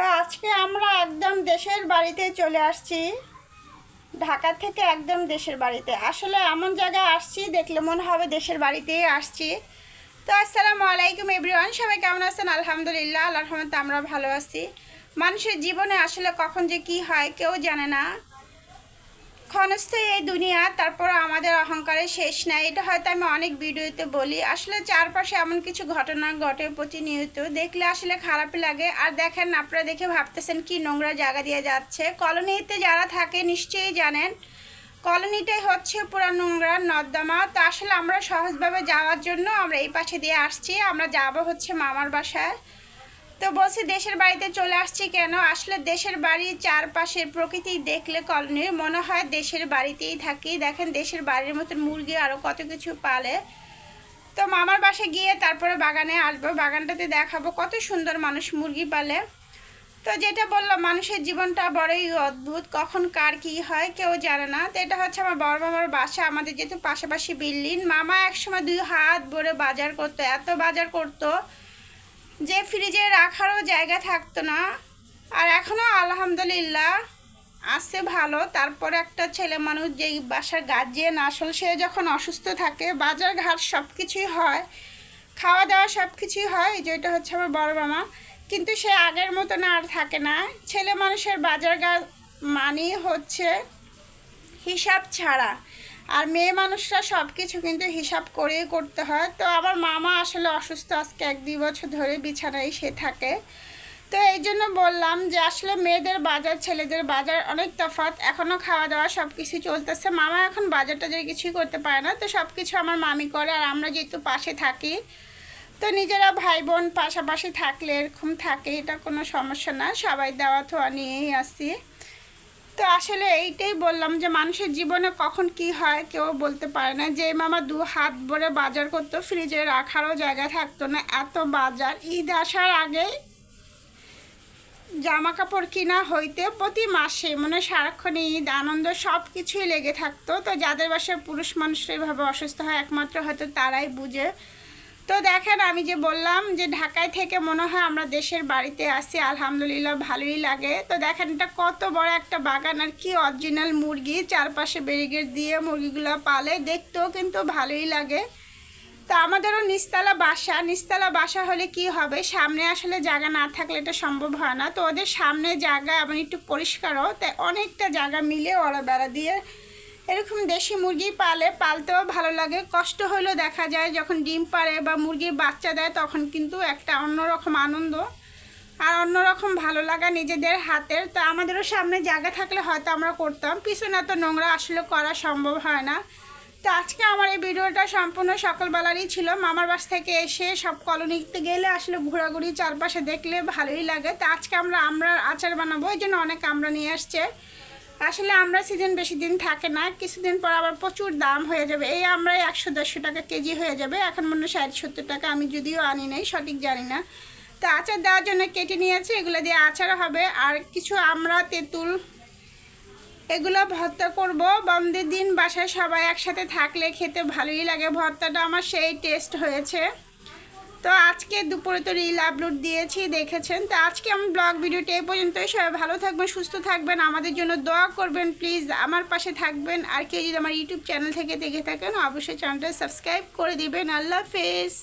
তো আজকে আমরা একদম দেশের বাড়িতে চলে আসছি। ঢাকা থেকে একদম দেশের বাড়িতে। আসলে এমন জায়গায় আসছি, দেখলে মনে হবে দেশের বাড়িতেই আসছি। তো আসসালামু আলাইকুম এভরিওয়ান, সবাই কেমন আছেন? আলহামদুলিল্লাহ আল্লাহ রহমতে আমরা ভালো আছি। মানুষের জীবনে আসলে কখন যে কি হয় কেউ জানে না। ক্ষণস্থায়ী এই দুনিয়া তারপর আমাদের অহংকারের শেষ নাই। এটা হয়তো আমি অনেক ভিডিওতে বলি। আসলে চারপাশে এমন কিছু ঘটনা ঘটে প্রতিনিয়ত। দেখলে আসলে খারাপ লাগে। আর দেখেন, আপনারা দেখে ভাবতেছেন কি নোংরা জায়গা দিয়ে যাচ্ছে। কলোনিতে যারা থাকে নিশ্চয়ই জানেন, কলোনিটাই হচ্ছে পুরো নোংরা, নর্দমা। তো আসলে আমরা সহজভাবে যাওয়ার জন্য আমরা এই পাশে দিয়ে আসছি। আমরা যাব হচ্ছে মামার বাসায়। তো বলছি, দেশের বাড়িতে চলে আসছি কেন? আসলে দেশের বাড়ির চারপাশের প্রকৃতি দেখলে কলোনির মনে হয় দেশের বাড়িতেই থাকি। দেখেন, দেশের বাড়ির মতন মুরগি আরও কত কিছু পালে। তো মামার বাসে গিয়ে তারপরে বাগানে আসব। বাগানটাতে দেখাবো কত সুন্দর মানুষ মুরগি পালে। তো যেটা বললাম, মানুষের জীবনটা বড়ই অদ্ভুত, কখন কার কি হয় কেউ জানে না। তো এটা হচ্ছে আমার বড় মামার বাসা, আমাদের যেহেতু পাশাপাশি বিল্ডিং। মামা একসময় দুই হাত ভরে বাজার করতো, এত বাজার করতো যে ফ্রিজে রাখারও জায়গা থাকতো না। আর এখনও আলহামদুলিল্লাহ আছে ভালো। তারপর একটা ছেলে মানুষ যেই বাসার গার্জিয়ান আসল, সে যখন অসুস্থ থাকে, বাজার ঘাট সব কিছুই হয়, খাওয়া দাওয়া সব কিছুই হয়, এই যে এটা হচ্ছে আমার বড় মামা। কিন্তু সে আগের মতন আর থাকে না। ছেলে মানুষের বাজার ঘাট মানেই হচ্ছে হিসাব ছাড়া। আর মেয়ে মানুষরা সব কিছু কিন্তু হিসাব করেই করতে হয়। তো আমার মামা আসলে অসুস্থ আজকে এক দুই বছর ধরে বিছানায় সে থাকে। তো এই জন্য বললাম যে আসলে মেয়েদের বাজার, ছেলেদের বাজার অনেক তফাৎ। এখনও খাওয়া দাওয়া সব কিছু চলতেছে। মামা এখন বাজার টাজার কিছুই করতে পারে না। তো সব কিছু আমার মামি করে আর আমরা যেহেতু পাশে থাকি, তো নিজেরা ভাই বোন পাশাপাশি থাকলে এরকম থাকে, এটা কোনো সমস্যা না। সবাই দেওয়া থোয়া নিয়েই আসি। তো আসলে এইটাই বললাম যে মানুষের জীবনে কখন কি হয় কেউ বলতে পারে না। যে মামা দু হাত ভরে বাজার করতো ফ্রিজে রাখারও জায়গা থাকতো না, এত বাজার। ঈদ আসার আগে জামা কাপড় কিনা হইতে প্রতি মাসে মানে সারাক্ষণ ঈদ, আনন্দ সব কিছুই লেগে থাকতো। তো যাদের বাসায় পুরুষ মানুষরা এভাবে অসুস্থ হয়, একমাত্র হয়তো তারাই বুঝে তো দেখেন, আমি যে বললাম যে ঢাকায় থেকে মনে হয় আমরা দেশের বাড়িতে আসি, আলহামদুলিল্লাহ ভালোই লাগে। তো দেখেন, এটা কত বড় একটা বাগান, আর কি অরিজিনাল মুরগি, চারপাশে ব্যারিগেড দিয়ে মুরগিগুলো পালে, দেখতেও কিন্তু ভালোই লাগে। তো আমাদেরও নিস্তালা বাসা নিস্তালা বাসা হলে কি হবে? সামনে আসলে জায়গা না থাকলে এটা সম্ভব হয় না। তো ওদের সামনে জায়গা এবং একটু পরিষ্কারও, তাই অনেকটা জায়গা মিলে ওরা বেড়া দিয়ে এরকম দেশি মুরগি পালে, পালতেও ভালো লাগে। কষ্ট হলেও দেখা যায়, যখন ডিম পারে বা মুরগির বাচ্চা দেয়, তখন কিন্তু একটা অন্যরকম আনন্দ। আর অন্যরকম ভালো লাগা নিজেদের হাতের। তো আমাদেরও সামনে জায়গা থাকলে হয়তো আমরা করতাম। পিছনে তো নোংরা আসলে করা সম্ভব হয় না। তো আজকে আমার এই ভিডিওটা সম্পূর্ণ সকালবেলারই ছিল। মামার বাস থেকে এসে সব কলোনিতে গেলে আসলে ঘোরাঘুরি চারপাশে দেখলে ভালোই লাগে। তো আজকে আমরা আমরা আচার বানাবো। এই জন্য অনেক আমরা নিয়ে আসছে। আসলে আমরা সিজন বেশি দিন থাকে না, কিছুদিন পর আবার প্রচুর দাম হয়ে যাবে। এই আমরা একশো, দেড়শো টাকা কেজি হয়ে যাবে। এখন মনে হয় ষাট, সত্তর টাকা, আমি যদিও আনি নাই, সঠিক জানি না। তো আচার দেওয়ার জন্য কেটে নিয়েছি, এগুলো দিয়ে আচার হবে। আর কিছু আমরা তেঁতুল, এগুলো ভর্তা করব। বন্ধের দিন বাসায় সবাই একসাথে থাকলে খেতে ভালোই লাগে। ভর্তাটা আমার সেই টেস্ট হয়েছে। তো আজকে দুপুরে তো রিল আপলোড দিয়েছি, দেখেছেন? তো আজকে আমি ব্লগ ভিডিওটা এই পর্যন্তই। সবাই ভালো থাকবেন, সুস্থ থাকবেন, আমাদের জন্য দোয়া করবেন, প্লিজ আমার পাশে থাকবেন। আর কেউ যদি আমার ইউটিউব চ্যানেল থেকে দেখে থাকেন, অবশ্যই চ্যানেলটা সাবস্ক্রাইব করে দিবেন। আল্লাহ হাফেজ।